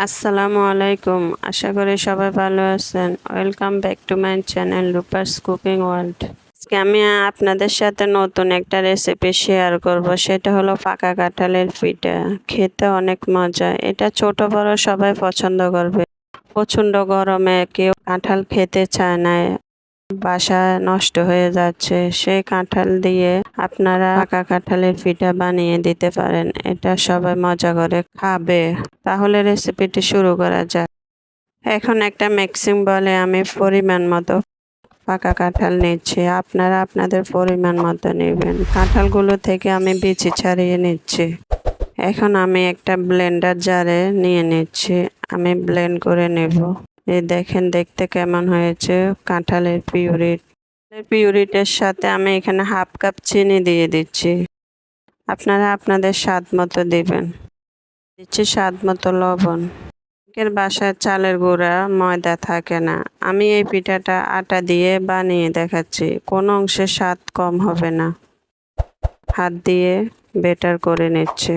আসসালামু আলাইকুম। আশা করি সবাই ভালো আছেন। Welcome back to my channel Rupa's cooking world আজকে আমি আপনাদের সাথে নতুন একটা রেসিপি শেয়ার করব। সেটা হলো পাকা কাঁঠালের পিঠা। খেতে অনেক মজা। এটা ছোট, বড় সবাই পছন্দ করবে। প্রচণ্ড গরমে কেউ কাঁঠাল খেতে চায় না। বাসা নষ্ট হয়ে যাচ্ছে সেই কাঁঠাল দিয়ে আপনারা পাকা কাঁঠালের পিঠা বানিয়ে দিতে পারেন, এটা সবাই মজা করে খাবে। তাহলে রেসিপিটি শুরু করা যাক। এখন একটা মিক্সিং বলে আমি পরিমাণ মতো পাকা কাঁঠাল নিচ্ছি। আপনারা আপনাদের পরিমাণ মতো নেবেন। কাঁঠালগুলো থেকে আমি বিচি ছাড়িয়ে নিচ্ছি। এখন আমি একটা ব্লেন্ডার জারে নিয়ে নিচ্ছি। আমি ব্লেন্ড করে নেব। দেখেন দেখতে কেমন হয়েছে। কাঁঠালের পিউরিট। পিউরিটের সাথে আমি এখানে হাফ কাপ চিনি দিয়ে দিচ্ছি। আপনারা আপনাদের স্বাদ মতো দিবেন। দিচ্ছি স্বাদ মতো লবণ। অনেকের বাসায় চালের গুঁড়া, ময়দা থাকে না। আমি এই পিঠাটা আটা দিয়ে বানিয়ে দেখাচ্ছি। কোনো অংশে স্বাদ কম হবে না। হাত দিয়ে বেটার করে নিচ্ছে।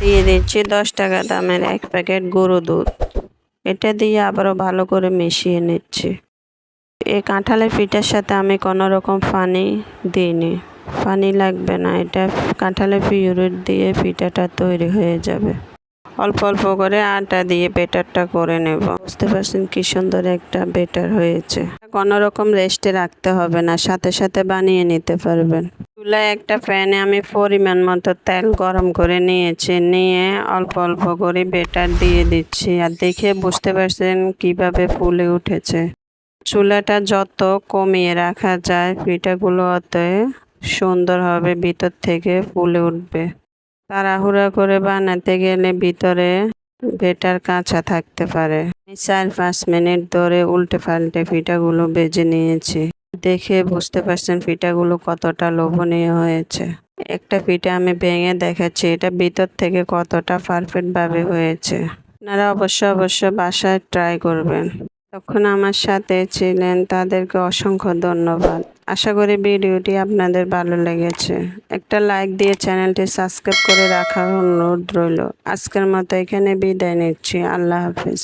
দিয়ে দিচ্ছি দশ টাকা দামের এক প্যাকেট গরু দুধ। এটা দিয়ে আবারও ভালো করে মিশিয়ে নিচ্ছি। এই কাঁঠালের পিঠার সাথে আমি কোনো রকম পানি দিইনি। ফানি লাগবে না, এটা কাঁঠালের পিউরিট দিয়ে পিঠাটা তৈরি হয়ে যাবে। অল্প অল্প করে আটা দিয়ে বেটারটা করে নেব। বুঝতে পারছেন কি সুন্দর একটা বেটার হয়েছে। কোনো রকম রেস্টে রাখতে হবে না, সাথে সাথে বানিয়ে নিতে পারবেন। চুলায় একটা প্যানে আমি পরিমাণ মতো তেল গরম করে নিয়েছি। নিয়ে অল্প অল্প করে বেটার দিয়ে দিচ্ছি। আর দেখে বুঝতে পারছেন কীভাবে ফুলে উঠেছে। চুলাটা যত কমিয়ে রাখা যায়, পিঠাগুলো অত সুন্দর হবে, ভিতর থেকে ফুলে উঠবে। তাড়াহুড়া করে বানাতে গেলে ভিতরে বেটার কাঁচা থাকতে পারে। আমি চার পাঁচ মিনিট ধরে উল্টে পাল্টে পিঠাগুলো বেজে নিয়েছি। দেখে বুঝতে পারছেন পিঠাগুলো কতটা লোভনীয় হয়েছে। একটা পিঠা আমি ভেঙে দেখাচ্ছি, এটা ভিতর থেকে কতটা পারফেক্ট ভাবে হয়েছে। আপনারা অবশ্য অবশ্য বাসায় ট্রাই করবেন। তখন আমার সাথে ছিলেন তাদেরকে অসংখ্য ধন্যবাদ। আশা করি ভিডিওটি আপনাদের ভালো লেগেছে। একটা লাইক দিয়ে চ্যানেলটি সাবস্ক্রাইব করে রাখার অনুরোধ রইল। আজকের মতো এখানে বিদায় নিচ্ছি। আল্লাহ হাফিজ।